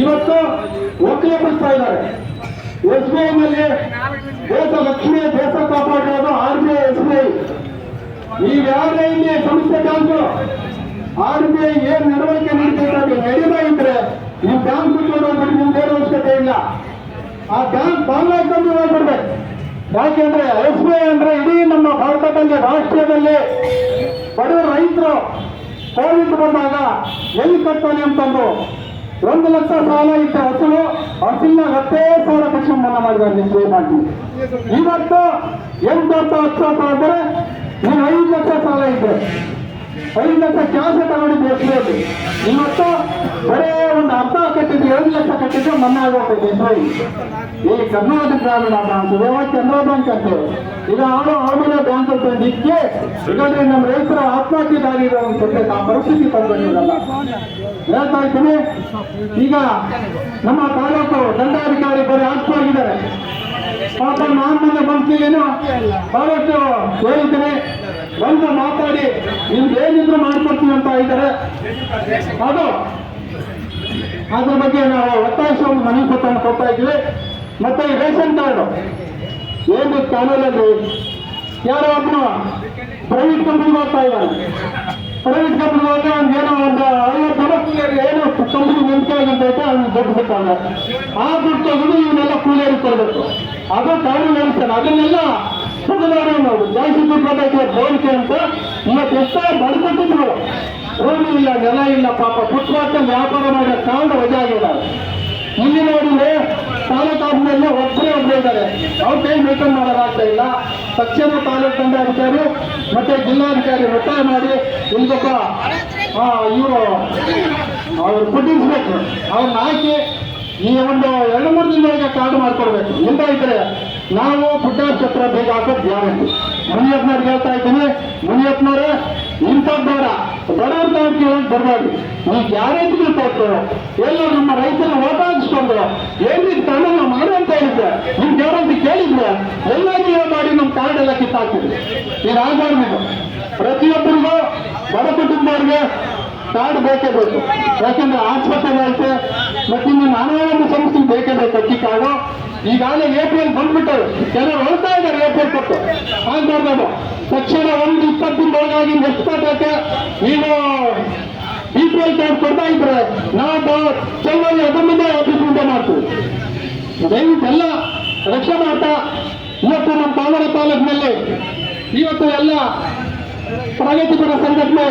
ಇವತ್ತು ಒಕ್ಕಲೆಬ್ಬಿಸ್ತಾ ಇದ್ದಾರೆ. S B ಐನಲ್ಲಿ ದೇಶ ಲಕ್ಷ್ಮಿ ದೇಶ ಕಾಪಾಡಿರೋದು R B I, S B I. ನೀವ್ಯಾರೇ ಇಲ್ಲಿ ಸಂಸ್ಥೆ ಬ್ಯಾಂಕ್ಗಳು ಆರ್ ಬಿ ಐ ಏನ್ ನಡವಳಿಕೆ ನಡೀತಿದ್ದಾರೆ ನಡೀತಾ ಇದ್ರೆ ಈ ಬ್ಯಾಂಕ್ ಬಿಟ್ಟು ನಿಮ್ಗೆ ಏನು ಅವಶ್ಯಕತೆ ಇಲ್ಲ. ಆ ಬ್ಯಾಂಕ್ ಬಾಂಗ್ಲಾದೇಶ ಹೋಗ್ಬಿಡ್ಬೇಕು. ಯಾಕೆಂದ್ರೆ ಎಸ್ ಬಿ ಐ ಅಂದ್ರೆ ಇಡೀ ನಮ್ಮ ಭಾರತದಲ್ಲಿ, ರಾಷ್ಟ್ರದಲ್ಲಿ ಬಡ ರೈತರು ಕೋವಿಡ್ ಬಂದಾಗ ಎಲ್ಲಿ ಕಟ್ತಾನೆ ಅಂತಂದು ಒಂದು ಲಕ್ಷ ಸಾಲ ಇದ್ದ ಹಸಲು ಹಸಿನ ಹತ್ತೇ ಸಾವಿರ ತಕ್ಷಣ ಮನ್ನಾ ಮಾಡಿದ್ದಾರೆ ನಿಮ್ಗೆ ಮಾಡಿ ಇವತ್ತು ಎಂಟು ಹತ್ತು ಹತ್ತು ಹತ್ತು ಅಂದ್ರೆ ನೀನು ಐದು ಲಕ್ಷ ಸಾಲ ಇದ್ರೆ ಐದು ಲಕ್ಷ ಕೆಲಸ ತಗೊಂಡಿದ್ದು ದೇಶದಲ್ಲಿ ಇವತ್ತು ಬರೇ ಒಂದು ಅರ್ಧ ಕಟ್ಟಿದ್ದು ಏಳು ಲಕ್ಷ ಕಟ್ಟಿದ್ದು ಮನ್ನಾ ಆಗೋಗ್ತದೆ ಎಸ್ಬಿಐ ಈ ಕರ್ನಾಟಕ ಗ್ರಾಮೀಣ ಬ್ಯಾಂಕ್, ಇದೆ ಕೆನರಾ ಬ್ಯಾಂಕ್ ಅಂತ. ಈಗ ಆಳು ಆಮೇಲೆ ಬ್ಯಾಂಕ್ ಅಂತ ಇದಕ್ಕೆ ಇದರಲ್ಲಿ ನಮ್ಮ ರೈತರ ಆತ್ಮಹತ್ಯೆ ದಾರಿ ಇರೋ ಒಂದು ಸದ್ಯ ಆ ಪರಿಸ್ಥಿತಿ ತಂದಿರಲ್ಲ ಹೇಳ್ತಾ ಇದ್ದೀನಿ. ಈಗ ನಮ್ಮ ತಾಲೂಕು ದಂಡಾಧಿಕಾರಿ ಬರೀ ಆತ್ಮವಾಗಿದ್ದಾರೆ. ಪಾಪ ನಾನು ಮೊನ್ನೆ ಬಂದ್ಮೇಲೇನು ಬಹಳಷ್ಟು ಹೇಳಿದ್ದೀನಿ ಬಂದು ಮಾತಾಡಿ ನಿಮ್ಗೆ ಏನಿದ್ರು ಮಾಡ್ಕೊಡ್ತೀವಿ ಅಂತ ಇದ್ದಾರೆ ಅದು, ಅದ್ರ ಬಗ್ಗೆ ನಾವು ಒತ್ತಾಯಿಸುವ ಮನವಿ ಪತ್ರವನ್ನು ಕೊಡ್ತಾ ಇದ್ದೀವಿ. ಮತ್ತೆ ಈ ರೇಷನ್ ಕಾರ್ಡು, ಏನು ಕಾನೂನಲ್ಲಿ ಯಾರೋ ಒಬ್ಬನು ಪ್ರೈವೇಟ್ ಕಂಪ್ನಿಗೆ ಹೋಗ್ತಾ ಇದ್ದಾನೆ ಪ್ರೈವೇಟ್ ಕಂಪ್ನಿಗೆ ಹೋದ್ರೆ ಅವ್ನಿಗೆ ಏನೋ ಒಂದು ಐವತ್ತು ಜನ ಏನೋ ಕಂಪ್ನಿ ನಂಬಿಕೆ ಅಂತ ಅವ್ನು ದುಡ್ಡು ಬಿಟ್ಟಾಗ ಆ ದುಡ್ಡು ತೆಗೆದು ಇವನ್ನೆಲ್ಲ ಕೂಲಿಯಲ್ಲಿ ಕೊಡಬೇಕು. ಅದು ಕಾನೂನು ಅನಿಸ್ತಾನೆ ಅದನ್ನೆಲ್ಲ ತಮಿಳುನಾಡು ನಾವು ಜಾಸ್ತಿ ಕೊಟ್ಟೈತೆ ಬೋಲಿಕೆ ಅಂತ ಇವತ್ತು ಎಷ್ಟೋ ಬಡ್ಕೊಟ್ಟಿದ್ರು ಭೂಮಿ ಇಲ್ಲ, ನೆಲ ಇಲ್ಲ, ಪಾಪ ಫುಟ್ಪಾತ್ ವ್ಯಾಪಾರ ಮಾಡೋ ಕಾರಣ ವಜಾ ಆಗಿದ್ದಾರೆ ಇಲ್ಲಿ ನೋಡಿದ್ರೆ ತಾಲೂಕಾದ್ಮೇಲೆ ಒಬ್ಬರೇ ಒಬ್ಬರೇ ಇದ್ದಾರೆ. ಅವ್ರ ಕೈ ಮೇಂಟೈನ್ ಮಾಡೋದಾಗ್ತಾ ಇಲ್ಲ. ತಕ್ಷಣ ತಾಲೂಕು ದಂಡಾಧಿಕಾರಿ ಮತ್ತೆ ಜಿಲ್ಲಾಧಿಕಾರಿ ಒತ್ತಾಯ ಮಾಡಿ ಇಲ್ಲೊಬ್ಬ ಇವರು, ಅವ್ರು ಪುಟ್ಟಿಸ್ಬೇಕು ಅವ್ರನ್ನ ಹಾಕಿ ಈ ಒಂದು ಎರಡು ಮೂರು ದಿನದೊಳಗೆ ಕಾರ್ಡ್ ಮಾಡ್ಕೊಡ್ಬೇಕು. ಇಲ್ಲ ಇದ್ರೆ ನಾವು ಛತ್ರ ಬೇಗ ಹಾಕೋದು ಗ್ಯಾರಂಟಿ ಮುನಿಯಪ್ಪನವ್ರಿಗೆ ಹೇಳ್ತಾ ಇದ್ದೀನಿ. ಮುನಿಯಪ್ಪನವ್ರೆ ಇಂಥ ಬೇಡ. ಬಡವ್ರ ಅಂತ ಕೇಳಕ್ ಬರಬಾರ್ದು. ನೀವು ಗ್ಯಾರಂಟಿಗಳು ಕೊಟ್ಟು ಎಲ್ಲ ನಮ್ಮ ರೈತರನ್ನ ಓಟಾಗಿಸ್ಕೊಂಡು ಎಲ್ಲಿ ಕಾನೂನ ಮಾಡು ಅಂತ ಹೇಳಿದ್ರೆ ನಿಮ್ ಯಾರಂತ ಕೇಳಿದ್ರೆ, ಎಲ್ಲ ಜೀವ ಮಾಡಿ ನಮ್ಮ ಕಾರ್ಡ್ ಎಲ್ಲ ಇದು ಆಗಬಾರ್ದು ಪ್ರತಿಯೊಬ್ಬರಿಗೂ ಬಡ ಕುಟುಂಬವ್ರಿಗೆ ಕಾರ್ಡ್ ಬೇಕೇ ಬೇಕು. ಯಾಕಂದ್ರೆ ಆಸ್ಪತ್ರೆ ಐತೆ ಮತ್ತೆ ಇನ್ನು ನಾನಾ ಸಂಸ್ಥೆಗೆ ಸಂಸ್ಥೆ ಬೇಕಂದ್ರೆ ಬೇಕು ಈಗಾಗಲೇ ಎ ಈಗಾಗಲೇ ಏಪ್ರಿಲ್ ಬಂದ್ಬಿಟ್ಟರು ಕೆಲವರು ಹೇಳ್ತಾ ಇದ್ದಾರೆ ಏಪ್ರಿಲ್ ಕೊಟ್ಟು. ಆಗ್ಬಾರ್ದು ತಕ್ಷಣ ಒಂದು ಇಪ್ಪತ್ತಿಂದ ಒಳಗಾಗಿ ಕಟ್ಟಕ್ಕೆ ನೀವು ಬಿ ಪಿ ಎಲ್ ಕಾರ್ಡ್ ಕೊಡ್ತಾ ಇದ್ರೆ ನಾವು ಚೆನ್ನಾಗಿ ಅದನ್ನೇ ಮುಂದೆ ಮಾಡ್ತೀವಿ. ದಯವಿಟ್ಟು ಎಲ್ಲ ರಕ್ಷಣೆ ಮಾಡ್ತಾ ಇವತ್ತು ನಮ್ಮ ಪಾವನ ತಾಲೂಕಿನಲ್ಲಿ, ಇವತ್ತು ಎಲ್ಲ ಪ್ರಗತಿಪರ ಸಂಘಟನೆ